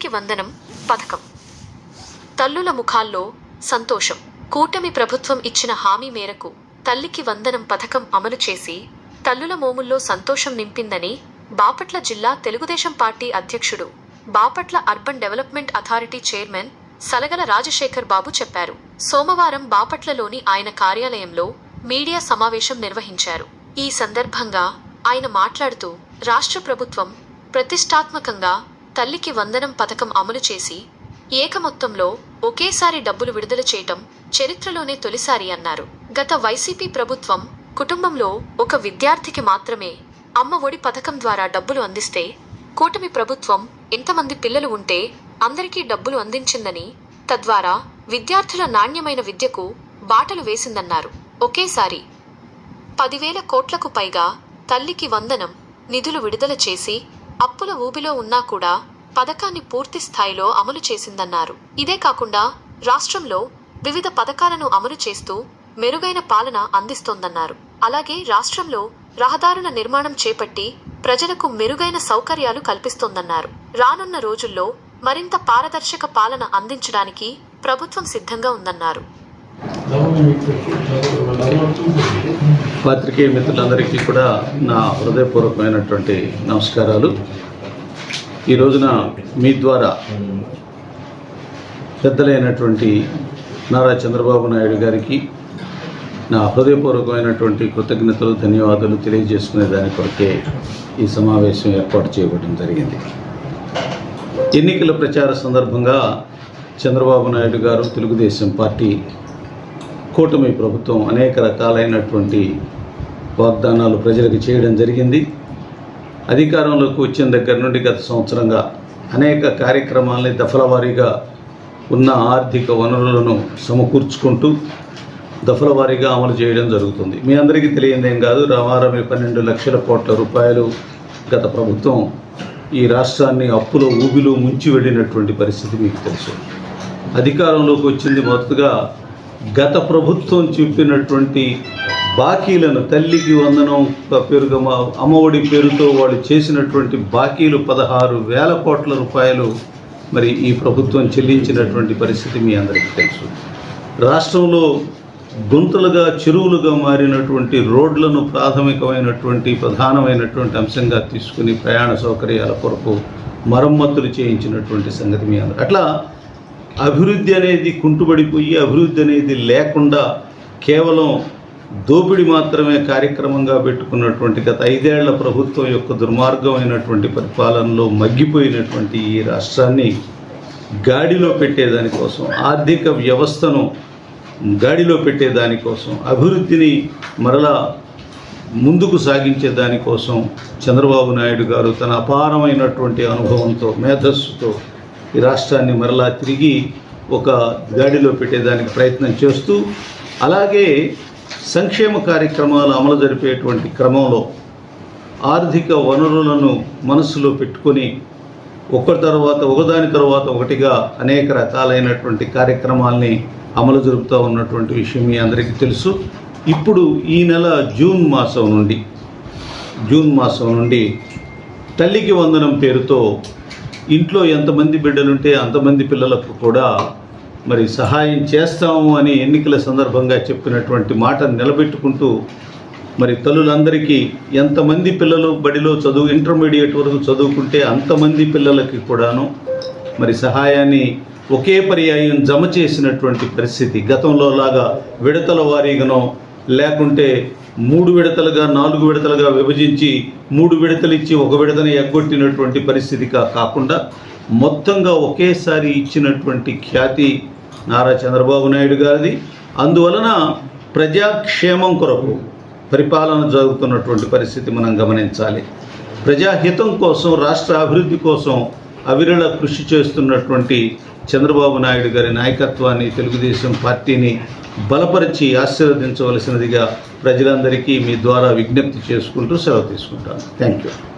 తల్లికి వందనం పథకం. తల్లుల ముఖాల్లో సంతోషం. కూటమి ప్రభుత్వం ఇచ్చిన హామీ మేరకు తల్లికి వందనం పథకం అమలు చేసి తల్లుల మోముల్లో సంతోషం నింపిందని బాపట్ల జిల్లా తెలుగుదేశం పార్టీ అధ్యక్షుడు Bapatla urban development authority chairman Salagala Rajasekhar Babu చెప్పారు. సోమవారం బాపట్లలోని ఆయన కార్యాలయంలో మీడియా సమావేశం నిర్వహించారు. ఈ సందర్భంగా ఆయన మాట్లాడుతూ రాష్ట్ర ప్రభుత్వం ప్రతిష్టాత్మకంగా తల్లికి వందనం పథకం అమలు చేసి ఏక మొత్తంలో ఒకేసారి డబ్బులు విడుదల చేయటం చరిత్రలోనే తొలిసారి అన్నారు. గత వైసీపీ ప్రభుత్వం కుటుంబంలో ఒక విద్యార్థికి మాత్రమే అమ్మ ఒడి పథకం ద్వారా డబ్బులు అందిస్తే కూటమి ప్రభుత్వం ఎంతమంది పిల్లలు ఉంటే అందరికీ డబ్బులు అందించిందని తద్వారా విద్యార్థుల నాణ్యమైన విద్యకు బాటలు వేసిందన్నారు. ఒకేసారి పదివేల కోట్లకు పైగా తల్లికి వందనం నిధులు విడుదల చేసి అప్పుల ఊబిలో ఉన్నా కూడా పథకాన్ని పూర్తి స్థాయిలో అమలు చేసిందన్నారు. ఇదే కాకుండా రాష్ట్రంలో వివిధ పథకాలను అమలు చేస్తూ మెరుగైన పాలన అందిస్తోందన్నారు. అలాగే రాష్ట్రంలో రహదారుల నిర్మాణం చేపట్టి ప్రజలకు మెరుగైన సౌకర్యాలు కల్పిస్తోందన్నారు. రానున్న రోజుల్లో మరింత పారదర్శక పాలన అందించడానికి ప్రభుత్వం సిద్ధంగా ఉందన్నారు. పాత్రికేయ మిత్రులందరికీ కూడా నా హృదయపూర్వకమైనటువంటి నమస్కారాలు. ఈ రోజున మీ ద్వారా పెద్దలైనటువంటి నారా చంద్రబాబు నాయుడు గారికి నా హృదయపూర్వకమైనటువంటి కృతజ్ఞతలు ధన్యవాదాలు తెలియజేసుకునే దాని కొరకే ఈ సమావేశం ఏర్పాటు చేయబడడం జరిగింది. ఎన్నికల ప్రచార సందర్భంగా చంద్రబాబు నాయుడు గారు తెలుగుదేశం పార్టీ కూటమి ప్రభుత్వం అనేక రకాలైనటువంటి వాగ్దానాలు ప్రజలకు చేయడం జరిగింది. అధికారంలోకి వచ్చిన దగ్గర నుండి గత సంవత్సరంగా అనేక కార్యక్రమాలని దఫలవారీగా ఉన్న ఆర్థిక వనరులను సమకూర్చుకుంటూ దఫలవారీగా అమలు చేయడం జరుగుతుంది. మీ అందరికీ తెలియదేం కాదు రమారమి పన్నెండు లక్షల కోట్ల రూపాయలు గత ప్రభుత్వం ఈ రాష్ట్రాన్ని అప్పులో ఊబిలో ముంచి వెళ్ళినటువంటి పరిస్థితి మీకు తెలుసు. అధికారంలోకి వచ్చింది మొదటగా గత ప్రభుత్వం చెప్పినటువంటి బాకీలను తల్లికి వందనం పేరుగా అమ్మఒడి పేరుతో వాళ్ళు చేసినటువంటి బాకీలు పదహారు వేల కోట్ల రూపాయలు మరి ఈ ప్రభుత్వం చెల్లించినటువంటి పరిస్థితి మీ అందరికీ తెలుసు. రాష్ట్రంలో గుంతలుగా చెరువులుగా మారినటువంటి రోడ్లను ప్రాథమికమైనటువంటి ప్రధానమైనటువంటి అంశంగా తీసుకుని ప్రయాణ సౌకర్యాల కొరకు మరమ్మతులు చేయించినటువంటి సంగతి మీ అందరూ అట్లా అభివృద్ధి అనేది కుంటుబడిపోయి అభివృద్ధి అనేది లేకుండా కేవలం దోపిడి మాత్రమే కార్యక్రమంగా పెట్టుకున్నటువంటి గత ఐదేళ్ళ ప్రభుత్వం యొక్క దుర్మార్గమైనటువంటి పరిపాలనలో మగ్గిపోయినటువంటి ఈ రాష్ట్రాన్ని గాడిలో పెట్టేదానికోసం ఆర్థిక వ్యవస్థను గాడిలో పెట్టేదానికోసం అభివృద్ధిని మరలా ముందుకు సాగించే దానికోసం చంద్రబాబు నాయుడు గారు తన అపారమైనటువంటి అనుభవంతో మేధస్సుతో ఈ రాష్ట్రాన్ని మరలా తిరిగి ఒక గాడిలో పెట్టేదానికి ప్రయత్నం చేస్తూ అలాగే సంక్షేమ కార్యక్రమాలు అమలు జరిపేటువంటి క్రమంలో ఆర్థిక వనరులను మనసులో పెట్టుకొని ఒక తర్వాత ఒకదాని తర్వాత ఒకటిగా అనేక రకాలైనటువంటి కార్యక్రమాల్ని అమలు జరుపుతూ ఉన్నటువంటి విషయం మీ అందరికీ తెలుసు. ఇప్పుడు ఈ నెల జూన్ మాసం నుండి జూన్ మాసం నుండి తల్లికి వందనం పేరుతో ఇంట్లో ఎంతమంది బిడ్డలుంటే అంతమంది పిల్లలకు కూడా మరి సహాయం చేస్తాము అని ఎన్నికల సందర్భంగా చెప్పినటువంటి మాట నిలబెట్టుకుంటూ మరి తల్లులందరికీ ఎంతమంది పిల్లలు బడిలో చదువు ఇంటర్మీడియట్ వరకు చదువుకుంటే అంతమంది పిల్లలకి కూడాను మరి సహాయాన్ని ఒకే పర్యాయం జమ చేసినటువంటి పరిస్థితి గతంలో లాగా విడతల వారీగానో లేకుంటే మూడు విడతలుగా నాలుగు విడతలుగా విభజించి మూడు విడతలు ఇచ్చి ఒక విడతని ఎగ్గొట్టినటువంటి పరిస్థితిగా కాకుండా మొత్తంగా ఒకేసారి ఇచ్చినటువంటి ఖ్యాతి నారా చంద్రబాబు నాయుడు గారిది. అందువలన ప్రజాక్షేమం కొరకు పరిపాలన జరుగుతున్నటువంటి పరిస్థితి మనం గమనించాలి. ప్రజాహితం కోసం రాష్ట్ర అభివృద్ధి కోసం అవిరళ కృషి చేస్తున్నటువంటి చంద్రబాబు నాయుడు గారి నాయకత్వాన్ని తెలుగుదేశం పార్టీని బలపరిచి ఆశీర్వదించవలసినదిగా ప్రజలందరికీ మీ ద్వారా విజ్ఞప్తి చేసుకుంటూ సెలవు తీసుకుంటాను. Thank you